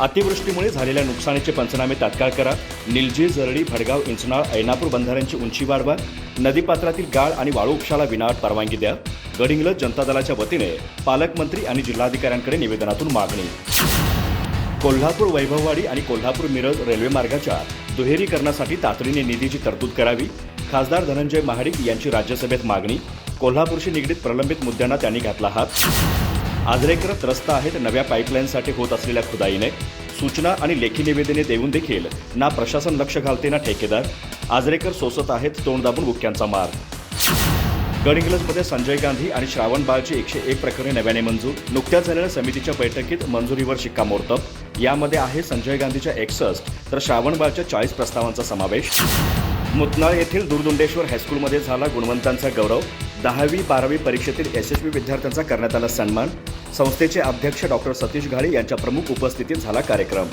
अतिवृष्टीमुळे झालेल्या नुकसानीचे पंचनामे तात्काळ करा. निलजी जरडी भडगाव इंचनाळ ऐनापूर बंधाऱ्यांची उंची वाढवा. नदीपात्रातील गाळ आणि वाळू उपशाला विनाअट परवानगी द्या. गडिंग्लज जनता दलाच्या वतीने पालकमंत्री आणि जिल्हाधिकाऱ्यांकडे निवेदनातून मागणी. कोल्हापूर वैभववाडी आणि कोल्हापूर मिरज रेल्वे मार्गाच्या दुहेरीकरणासाठी तातडीने निधीची तरतूद करावी. खासदार धनंजय महाडिक यांची राज्यसभेत मागणी. कोल्हापूरशी निगडीत प्रलंबित मुद्द्यांना त्यांनी घातला हात. आजरेकर त्रस्त आहेत नव्या पाईपलाईनसाठी होत असलेल्या खुदाईने. सूचना आणि लेखी निवेदने देऊन देखील ना प्रशासन लक्ष घालते ना ठेकेदार. आजरेकर सोसत आहेत तोंड दाबून बुक्क्यांचा मार. गडहिंग्लजमध्ये संजय गांधी आणि श्रावण बाळची एकशे एक प्रकरणे नव्याने मंजूर. नुकत्याच झालेल्या समितीच्या बैठकीत मंजुरीवर शिक्कामोर्तब यामध्ये आहे संजय गांधीच्या एकसष्ट तर श्रावण बाळच्या चाळीस प्रस्तावांचा समावेश. मुतनाळ येथील दुर्दुंडेश्वर हायस्कूलमध्ये झाला गुणवंतांचा गौरव. दहावी बारावी परीक्षेतील यशस्वी विद्यार्थ्यांचा करण्यात आला सन्मान. संस्थेचे अध्यक्ष डॉक्टर सतीश घाळे यांच्या प्रमुख उपस्थितीत झाला कार्यक्रम.